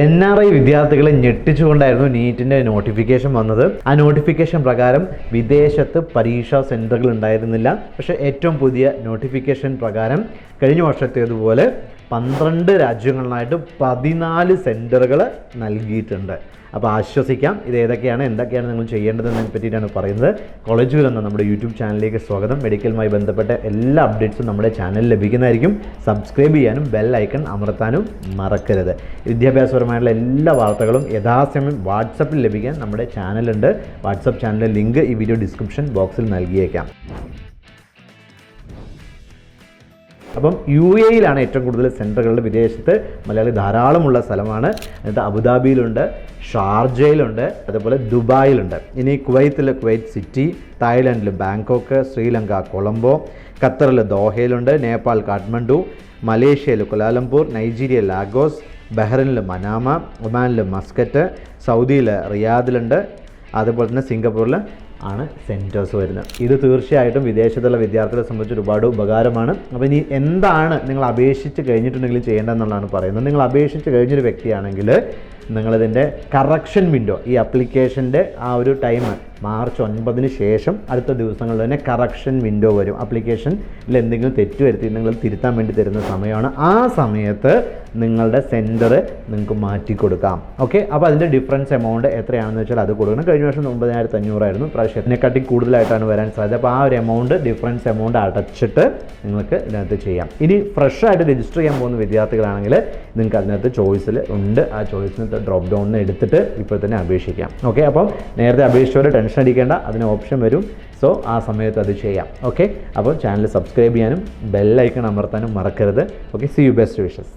N R I വിദ്യാർത്ഥികളെ ഞെട്ടിച്ചുകൊണ്ടായിരുന്നു നീറ്റിന്റെ notification വന്നത്. ആ നോട്ടിഫിക്കേഷൻ പ്രകാരം വിദേശത്ത് പരീക്ഷാ സെന്ററുകൾ ഉണ്ടായിരുന്നില്ല. പക്ഷേ ഏറ്റവും പുതിയ നോട്ടിഫിക്കേഷൻ പ്രകാരം കഴിഞ്ഞ വർഷത്തേതുപോലെ പന്ത്രണ്ട് രാജ്യങ്ങളിലായിട്ട് പതിനാല് സെന്ററുകൾ നൽകിയിട്ടുണ്ട്. അപ്പോൾ ആശ്വസിക്കാം. ഇത് ഏതൊക്കെയാണ് എന്തൊക്കെയാണ് നിങ്ങൾ ചെയ്യേണ്ടതെന്നതിനെ പറ്റിയിട്ടാണ് പറയുന്നത്. കോളേജ് എന്ന നമ്മുടെ യൂട്യൂബ് ചാനലിലേക്ക് സ്വാഗതം. മെഡിക്കലുമായി ബന്ധപ്പെട്ട എല്ലാ അപ്ഡേറ്റ്സും നമ്മുടെ ചാനലിൽ ലഭിക്കുന്നതായിരിക്കും. സബ്സ്ക്രൈബ് ചെയ്യാനും ബെൽ ഐക്കൺ അമർത്താനും മറക്കരുത്. വിദ്യാഭ്യാസപരമായിട്ടുള്ള എല്ലാ വാർത്തകളും യഥാസമയം വാട്സപ്പിൽ ലഭിക്കാൻ നമ്മുടെ ചാനലുണ്ട് വാട്സപ്പ് ചാനലിലെ ലിങ്ക് ഈ വീഡിയോ ഡിസ്ക്രിപ്ഷൻ ബോക്സിൽ നൽകിയേക്കാം. അപ്പം യു എയിലാണ് ഏറ്റവും കൂടുതൽ സെന്ററുകളുടെ വിദേശത്ത് മലയാളി ധാരാളമുള്ള സ്ഥലമാണ്. എന്നിട്ട് അബുദാബിയിലുണ്ട് ഷാർജയിലുണ്ട് അതുപോലെ ദുബായിലുണ്ട്. ഇനി കുവൈത്തിൽ കുവൈറ്റ് സിറ്റി തായ്ലാൻഡിൽ ബാങ്കോക്ക് ശ്രീലങ്ക കൊളംബോ ഖത്തറിൽ ദോഹയിലുണ്ട് നേപ്പാൾ കാഠ്മണ്ഡു മലേഷ്യയിൽ കുലാലംപൂർ നൈജീരിയ ലാഗോസ് ബഹ്റിനിൽ മനാമ ഒമാനിൽ മസ്കറ്റ് സൗദിയിൽ റിയാദിലുണ്ട് അതുപോലെ തന്നെ സിംഗപ്പൂരിൽ ആണ് സെന്റേഴ്സ് വരുന്നത്. ഇത് തീർച്ചയായിട്ടും വിദേശത്തുള്ള വിദ്യാർത്ഥികളെ സംബന്ധിച്ച് ഒരുപാട് ഉപകാരമാണ്. അപ്പോൾ ഇനി എന്താണ് നിങ്ങൾ അപേക്ഷിച്ച് കഴിഞ്ഞിട്ടുണ്ടെങ്കിൽ ചെയ്യേണ്ടതെന്നുള്ളതാണ് പറയുന്നത്. നിങ്ങൾ അപേക്ഷിച്ച് കഴിഞ്ഞൊരു വ്യക്തിയാണെങ്കിൽ നിങ്ങളിതിന്റെ കറക്ഷൻ വിൻഡോ ഈ അപ്ലിക്കേഷന്റെ ആ ഒരു ടൈം മാർച്ച് ഒൻപതിന് ശേഷം അടുത്ത ദിവസങ്ങളിൽ തന്നെ കറക്ഷൻ വിൻഡോ വരും. അപ്ലിക്കേഷനിൽ എന്തെങ്കിലും തെറ്റ് വരുത്തി നിങ്ങൾ തിരുത്താൻ വേണ്ടി തരുന്ന സമയമാണ്. ആ സമയത്ത് നിങ്ങളുടെ സെന്റർ നിങ്ങൾക്ക് മാറ്റി കൊടുക്കാം. ഓക്കെ അപ്പോൾ അതിന്റെ ഡിഫറൻസ് എമൗണ്ട് എത്രയാണെന്ന് വെച്ചാൽ അത് കൊടുക്കണം. കഴിഞ്ഞ വർഷം ഒമ്പതിനായിരത്തി അഞ്ഞൂറായിരുന്നു. പ്രാവശ്യത്തിനെക്കാട്ടി കൂടുതലായിട്ടാണ് വരാൻ സാധ്യത. അപ്പോൾ ആ ഒരു എമൗണ്ട് ഡിഫറൻസ് എമൗണ്ട് അടച്ചിട്ട് നിങ്ങൾക്ക് ഇതിനകത്ത് ചെയ്യാം. ഇനി ഫ്രഷ് ആയിട്ട് രജിസ്റ്റർ ചെയ്യാൻ പോകുന്ന വിദ്യാർത്ഥികളാണെങ്കിൽ നിങ്ങൾക്ക് അതിനകത്ത് ചോയ്സിൽ ഉണ്ട്. ആ ചോയ്സിനകത്ത് ഡ്രോപ്പ് ഡൗണിൽ എടുത്തിട്ട് ഇപ്പോൾ തന്നെ അപേക്ഷിക്കാം. ഓക്കെ അപ്പം നേരത്തെ അപേക്ഷിച്ചവർ ടെൻഷൻ അടിക്കേണ്ട അതിന് ഓപ്ഷൻ വരും. സോ ആ സമയത്ത് അത് ചെയ്യാം. ഓക്കെ അപ്പോൾ ചാനൽ സബ്സ്ക്രൈബ് ചെയ്യാനും ബെല്ലൈക്കൺ അമർത്താനും മറക്കരുത്. Okay see you best wishes